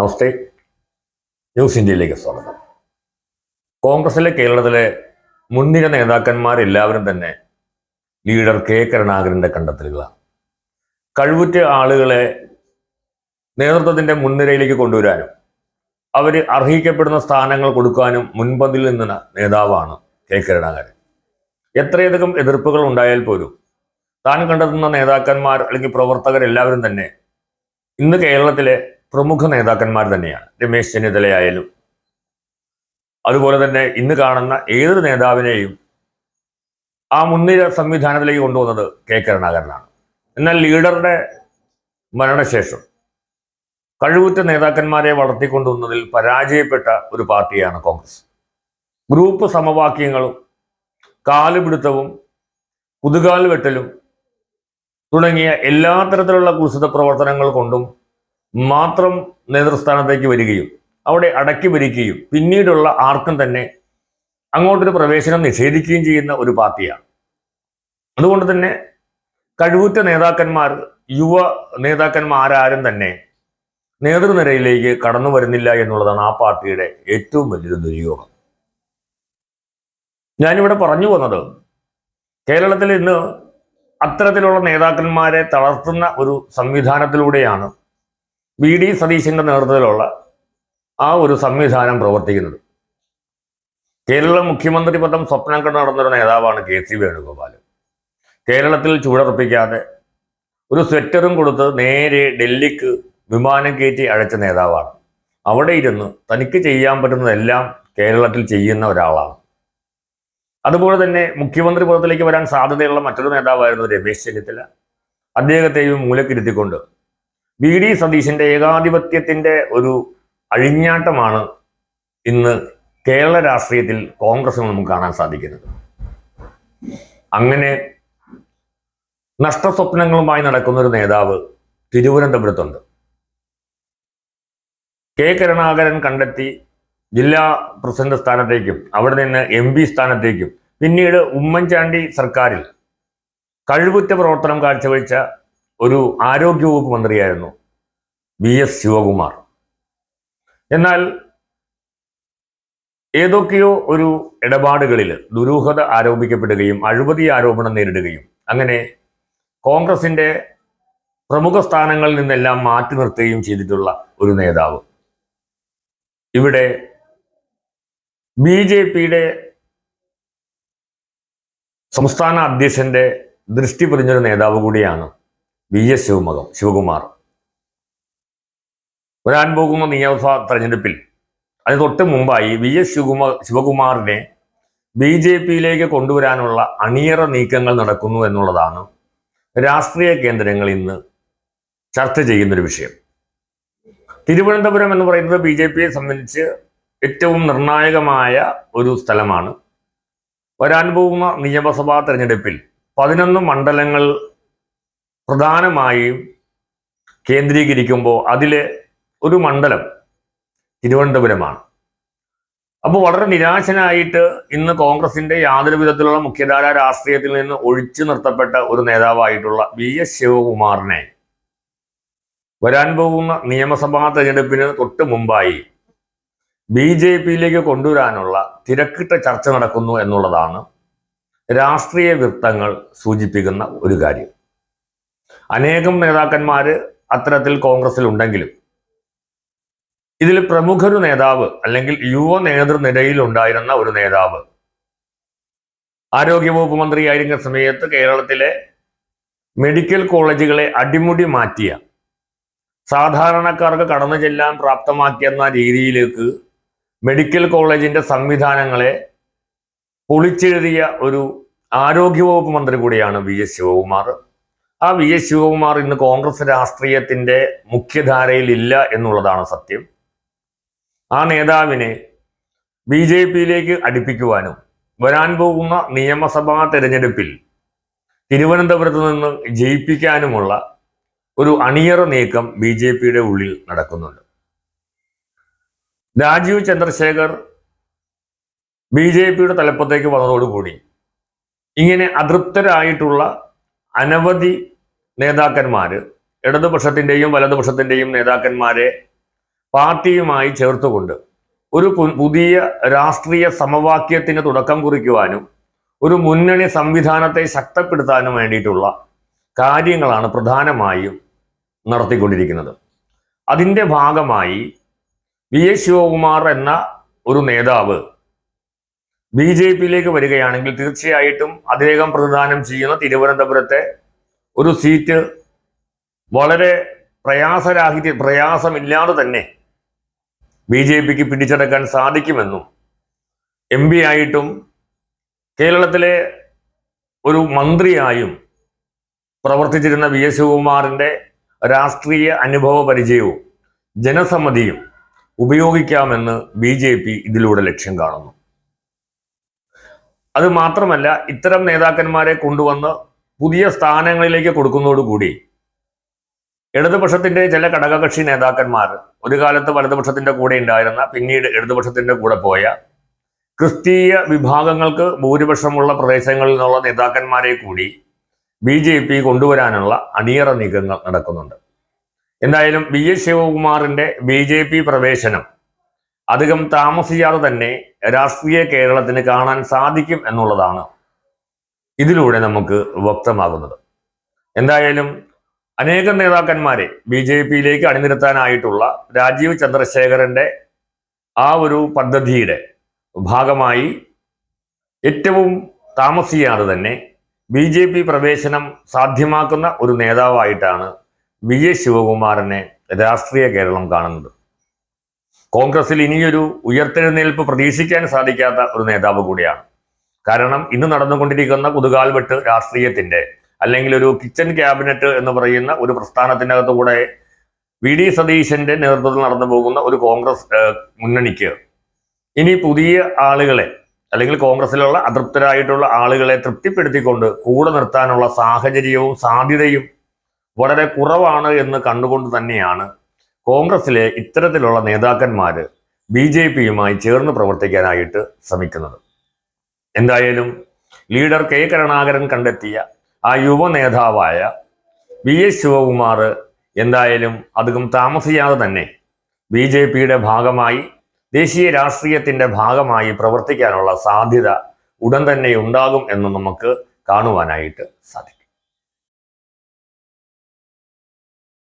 നമസ്തേ. News ഇന്ത്യയിലേക്ക് സ്വാഗതം. കോൺഗ്രസിലെ കേരളത്തിലെ മുൻനിര നേതാക്കന്മാരെല്ലാവരും തന്നെ ലീഡർ കെ കരുണാകരന്റെ കണ്ടെത്തലുകളാണ്. കഴിവുറ്റ ആളുകളെ നേതൃത്വത്തിന്റെ മുൻനിരയിലേക്ക് കൊണ്ടുവരാനും അവർ അർഹിക്കപ്പെടുന്ന സ്ഥാനങ്ങൾ കൊടുക്കാനും മുൻപന്തിൽ നിന്ന നേതാവാണ് കെ കരുണാകരൻ. എത്രയധികം എതിർപ്പുകൾ ഉണ്ടായാൽ പോലും താൻ കണ്ടെത്തുന്ന നേതാക്കന്മാർ അല്ലെങ്കിൽ പ്രവർത്തകരെല്ലാവരും തന്നെ ഇന്ന് കേരളത്തിലെ പ്രമുഖ നേതാക്കന്മാർ തന്നെയാണ്. രമേശ് ചെന്നിത്തലയായാലും. അതുപോലെ തന്നെ ഇന്ന് കാണുന്ന ഏതൊരു നേതാവിനെയും ആ മുൻനിര സംവിധാനത്തിലേക്ക് കൊണ്ടുവന്നത് കെ. കരുണാകരനാണ്. എന്നാൽ ലീഡറുടെ മരണശേഷം കഴിവുറ്റ നേതാക്കന്മാരെ വളർത്തിക്കൊണ്ടുവന്നതിൽ പരാജയപ്പെട്ട ഒരു പാർട്ടിയാണ് കോൺഗ്രസ്. ഗ്രൂപ്പ് സമവാക്യങ്ങളും കാലുപിടുത്തവും കുതുകാൽ വെട്ടലും തുടങ്ങിയ എല്ലാ തരത്തിലുള്ള കുസിത പ്രവർത്തനങ്ങൾ കൊണ്ടും മാത്രം നേതൃസ്ഥാനത്തേക്ക് വരികയും അവിടെ അടക്കി ഭരിക്കുകയും പിന്നീടുള്ള ആർക്കും തന്നെ അങ്ങോട്ടൊരു പ്രവേശനം നിഷേധിക്കുകയും ചെയ്യുന്ന ഒരു പാർട്ടിയാണ്. അതുകൊണ്ട് തന്നെ കഴിവുറ്റ നേതാക്കന്മാർ യുവ നേതാക്കന്മാരാരും തന്നെ നേതൃനിരയിലേക്ക് കടന്നു വരുന്നില്ല എന്നുള്ളതാണ് ആ പാർട്ടിയുടെ ഏറ്റവും വലിയൊരു ദുര്യോഗം. ഞാനിവിടെ പറഞ്ഞു വന്നത് കേരളത്തിൽ ഇന്ന് അത്തരത്തിലുള്ള നേതാക്കന്മാരെ തളർത്തുന്ന ഒരു സംവിധാനത്തിലൂടെയാണ് വി ഡി സതീശന്റെ നേതൃത്വത്തിലുള്ള ആ ഒരു സംവിധാനം പ്രവർത്തിക്കുന്നത്. കേരള മുഖ്യമന്ത്രി പദം സ്വപ്നം കണ്ട് നടന്നൊരു നേതാവാണ് കെ സി വേണുഗോപാൽ. കേരളത്തിൽ ചൂടർപ്പിക്കാതെ ഒരു സ്വെറ്ററും കൊടുത്ത് നേരെ ഡൽഹിക്ക് വിമാനം കയറ്റി അഴച്ച നേതാവാണ്. അവിടെ ഇരുന്ന് തനിക്ക് ചെയ്യാൻ പറ്റുന്നതെല്ലാം കേരളത്തിൽ ചെയ്യുന്ന ഒരാളാണ്. അതുപോലെ തന്നെ മുഖ്യമന്ത്രി പദത്തിലേക്ക് വരാൻ സാധ്യതയുള്ള മറ്റൊരു നേതാവായിരുന്നു രമേശ് ചെന്നിത്തല. അദ്ദേഹത്തെയും മൂലക്കിരുത്തിക്കൊണ്ട് വി ഡി സതീശന്റെ ഏകാധിപത്യത്തിന്റെ ഒരു അഴിഞ്ഞാട്ടമാണ് ഇന്ന് കേരള രാഷ്ട്രീയത്തിൽ കോൺഗ്രസിന് നമുക്ക് കാണാൻ സാധിക്കുന്നത്. അങ്ങനെ നഷ്ടസ്വപ്നങ്ങളുമായി നടക്കുന്ന ഒരു നേതാവ് തിരുവനന്തപുരത്തുണ്ട്. കെ കരുണാകരൻ കണ്ടെത്തി ജില്ലാ പ്രസിഡന്റ് സ്ഥാനത്തേക്കും അവിടെ നിന്ന് എം പി സ്ഥാനത്തേക്കും പിന്നീട് ഉമ്മൻചാണ്ടി സർക്കാരിൽ കഴിവുറ്റ പ്രവർത്തനം കാഴ്ചവെച്ച ഒരു ആരോഗ്യവകുപ്പ് മന്ത്രിയായിരുന്നു വി എസ് ശിവകുമാർ. എന്നാൽ ഏതൊക്കെയോ ഒരു ഇടപാടുകളിൽ ദുരൂഹത ആരോപിക്കപ്പെടുകയും അഴിമതി ആരോപണം നേരിടുകയും അങ്ങനെ കോൺഗ്രസിന്റെ പ്രമുഖ സ്ഥാനങ്ങളിൽ നിന്നെല്ലാം മാറ്റി നിർത്തുകയും ചെയ്തിട്ടുള്ള ഒരു നേതാവ്. ഇവിടെ ബി ജെ പിയുടെ സംസ്ഥാന അധ്യക്ഷന്റെ ദൃഷ്ടി പതിഞ്ഞൊരു നേതാവ് കൂടിയാണ് വി എസ് ശിവമകം ശിവകുമാർ. വരാൻ പോകുന്ന നിയമസഭാ തെരഞ്ഞെടുപ്പിൽ അതിന് തൊട്ട് മുമ്പായി വി എസ് ശിവകുമാർ ശിവകുമാറിനെ ബി ജെ പിയിലേക്ക് കൊണ്ടുവരാനുള്ള അണിയറ നീക്കങ്ങൾ നടക്കുന്നു എന്നുള്ളതാണ് രാഷ്ട്രീയ കേന്ദ്രങ്ങൾ ഇന്ന് ചർച്ച ചെയ്യുന്നൊരു വിഷയം. തിരുവനന്തപുരം എന്ന് പറയുന്നത് ബി ജെ പിയെ സംബന്ധിച്ച് ഏറ്റവും നിർണായകമായ ഒരു സ്ഥലമാണ്. വരാൻ പോകുന്ന നിയമസഭാ തെരഞ്ഞെടുപ്പിൽ പതിനൊന്ന് മണ്ഡലങ്ങൾ പ്രധാനമായും കേന്ദ്രീകരിക്കുമ്പോൾ അതിലെ ഒരു മണ്ഡലം തിരുവനന്തപുരമാണ്. അപ്പോൾ വളരെ നിരാശനായിട്ട് ഇന്ന് കോൺഗ്രസിന്റെ യാതൊരു വിധത്തിലുള്ള മുഖ്യധാര രാഷ്ട്രീയത്തിൽ നിന്ന് ഒഴിച്ചു നിർത്തപ്പെട്ട ഒരു നേതാവായിട്ടുള്ള വി എസ് ശിവകുമാറിനെ വരാൻ പോകുന്ന നിയമസഭാ തെരഞ്ഞെടുപ്പിന് തൊട്ട് മുമ്പായി ബി ജെ പിയിലേക്ക് കൊണ്ടുവരാനുള്ള തിരക്കിട്ട ചർച്ച നടക്കുന്നു എന്നുള്ളതാണ് രാഷ്ട്രീയ വൃത്തങ്ങൾ സൂചിപ്പിക്കുന്ന ഒരു കാര്യം. അനേകം നേതാക്കന്മാർ അത്തരത്തിൽ കോൺഗ്രസിൽ ഉണ്ടെങ്കിലും ഇതിൽ പ്രമുഖൊരു നേതാവ് അല്ലെങ്കിൽ യുവ നേതൃനിരയിൽ ഉണ്ടായിരുന്ന ഒരു നേതാവ് ആരോഗ്യവകുപ്പ് മന്ത്രിയായിരുന്ന സമയത്ത് കേരളത്തിലെ മെഡിക്കൽ കോളേജുകളെ അടിമുടി മാറ്റിയ സാധാരണക്കാർക്ക് കടന്നു ചെല്ലാൻ പ്രാപ്തമാക്കിയെന്ന രീതിയിലേക്ക് മെഡിക്കൽ കോളേജിന്റെ സംവിധാനങ്ങളെ പൊളിച്ചെഴുതിയ ഒരു ആരോഗ്യവകുപ്പ് മന്ത്രി കൂടിയാണ് വി എസ് ശിവകുമാർ. ആ വി എസ് ശിവകുമാർ ഇന്ന് കോൺഗ്രസ് രാഷ്ട്രീയത്തിന്റെ മുഖ്യധാരയിൽ ഇല്ല എന്നുള്ളതാണ് സത്യം. ആ നേതാവിനെ ബി ജെ പിയിലേക്ക് അടുപ്പിക്കുവാനും വരാൻ പോകുന്ന നിയമസഭാ തെരഞ്ഞെടുപ്പിൽ തിരുവനന്തപുരത്ത് നിന്ന് ജയിപ്പിക്കാനുമുള്ള ഒരു അണിയറ നീക്കം ബി ജെ പിയുടെ ഉള്ളിൽ നടക്കുന്നുണ്ട്. രാജീവ് ചന്ദ്രശേഖർ ബി ജെ പിയുടെ തലപ്പത്തേക്ക് വന്നതോടുകൂടി ഇങ്ങനെ അതൃപ്തരായിട്ടുള്ള അനവധി നേതാക്കന്മാർ ഇടതുപക്ഷത്തിന്റെയും വലതുപക്ഷത്തിന്റെയും നേതാക്കന്മാരെ പാർട്ടിയുമായി ചേർത്തുകൊണ്ട് ഒരു പുതിയ രാഷ്ട്രീയ സമവാക്യത്തിന് തുടക്കം കുറിക്കുവാനും ഒരു മുന്നണി സംവിധാനത്തെ ശക്തപ്പെടുത്താനും വേണ്ടിയിട്ടുള്ള കാര്യങ്ങളാണ് പ്രധാനമായും നടത്തിക്കൊണ്ടിരിക്കുന്നത്. അതിന്റെ ഭാഗമായി വി. എസ്. ശിവകുമാർ എന്ന ഒരു നേതാവ് ബി ജെ പിയിലേക്ക് വരികയാണെങ്കിൽ തീർച്ചയായിട്ടും അദ്ദേഹം പ്രതിദാനം ചെയ്യുന്ന തിരുവനന്തപുരത്തെ ഒരു സീറ്റ് വളരെ പ്രയാസരാഹിത്യ പ്രയാസമില്ലാതെ തന്നെ ബി ജെ പിക്ക് പിടിച്ചെടുക്കാൻ സാധിക്കുമെന്നും എം പി ആയിട്ടും കേരളത്തിലെ ഒരു മന്ത്രിയായും പ്രവർത്തിച്ചിരുന്ന വി എസ് ശിവകുമാറിന്റെ രാഷ്ട്രീയ അനുഭവ പരിചയവും ജനസമ്മതിയും ഉപയോഗിക്കാമെന്ന് ബി ജെ പി ഇതിലൂടെ ലക്ഷ്യം കാണുന്നു. അത് മാത്രമല്ല ഇത്തരം നേതാക്കന്മാരെ കൊണ്ടുവന്ന് പുതിയ സ്ഥാനങ്ങളിലേക്ക് കൊടുക്കുന്നതോടുകൂടി ഇടതുപക്ഷത്തിന്റെ ചില ഘടകകക്ഷി നേതാക്കന്മാർ ഒരു കാലത്ത് വലതുപക്ഷത്തിന്റെ കൂടെ ഉണ്ടായിരുന്ന പിന്നീട് ഇടതുപക്ഷത്തിന്റെ കൂടെ പോയ ക്രിസ്തീയ വിഭാഗങ്ങൾക്ക് ഭൂരിപക്ഷമുള്ള പ്രദേശങ്ങളിൽ നിന്നുള്ള നേതാക്കന്മാരെ കൂടി ബി ജെ പി കൊണ്ടുവരാനുള്ള അണിയറ നീക്കങ്ങൾ നടക്കുന്നുണ്ട്. എന്തായാലും ബി എസ് ശിവകുമാറിന്റെ ബി ജെ പി പ്രവേശനം അധികം താമസിയാതെ തന്നെ രാഷ്ട്രീയ കേരളത്തിന് കാണാൻ സാധിക്കും എന്നുള്ളതാണ് ഇതിലൂടെ നമുക്ക് വ്യക്തമാകുന്നത്. എന്തായാലും അനേകം നേതാക്കന്മാരെ ബി ജെ പിയിലേക്ക് അണിനിരത്താനായിട്ടുള്ള രാജീവ് ചന്ദ്രശേഖരന്റെ ആ ഒരു പദ്ധതിയുടെ ഭാഗമായി ഏറ്റവും താമസിയാതെ തന്നെ ബി ജെ പി പ്രവേശനം സാധ്യമാക്കുന്ന ഒരു നേതാവായിട്ടാണ് വി എസ് ശിവകുമാറിനെ രാഷ്ട്രീയ കേരളം കാണുന്നത്. കോൺഗ്രസിൽ ഇനിയൊരു ഉയർത്തെഴുന്നേൽപ്പ് പ്രതീക്ഷിക്കാൻ സാധിക്കാത്ത ഒരു നേതാവ് കൂടിയാണ്. കാരണം ഇന്ന് നടന്നുകൊണ്ടിരിക്കുന്ന കുതുകാൽവെട്ട് രാഷ്ട്രീയത്തിന്റെ അല്ലെങ്കിൽ ഒരു കിച്ചൺ ക്യാബിനറ്റ് എന്ന് പറയുന്ന ഒരു പ്രസ്ഥാനത്തിനകത്ത് കൂടെ വി ഡി സതീശന്റെ നേതൃത്വത്തിൽ നടന്നു പോകുന്ന ഒരു കോൺഗ്രസ് മുന്നണിക്ക് ഇനി പുതിയ ആളുകളെ അല്ലെങ്കിൽ കോൺഗ്രസിലുള്ള അതൃപ്തരായിട്ടുള്ള ആളുകളെ തൃപ്തിപ്പെടുത്തിക്കൊണ്ട് കൂടെ നിർത്താനുള്ള സാഹചര്യവും സാധ്യതയും വളരെ കുറവാണ് എന്ന് കണ്ടുകൊണ്ട് തന്നെയാണ് കോൺഗ്രസിലെ ഇത്തരത്തിലുള്ള നേതാക്കന്മാർ ബി ജെ പിയുമായി ചേർന്ന് പ്രവർത്തിക്കാനായിട്ട് ശ്രമിക്കുന്നത്. എന്തായാലും ലീഡർ കെ കരുണാകരൻ കണ്ടെത്തിയ ആ യുവ നേതാവായ വി എസ് ശിവകുമാർ എന്തായാലും അധികം താമസിയാതെ തന്നെ ബി ജെ പിയുടെ ഭാഗമായി ദേശീയ രാഷ്ട്രീയത്തിന്റെ ഭാഗമായി പ്രവർത്തിക്കാനുള്ള സാധ്യത ഉടൻ തന്നെ ഉണ്ടാകും എന്ന് നമുക്ക് കാണുവാനായിട്ട് സാധിക്കും.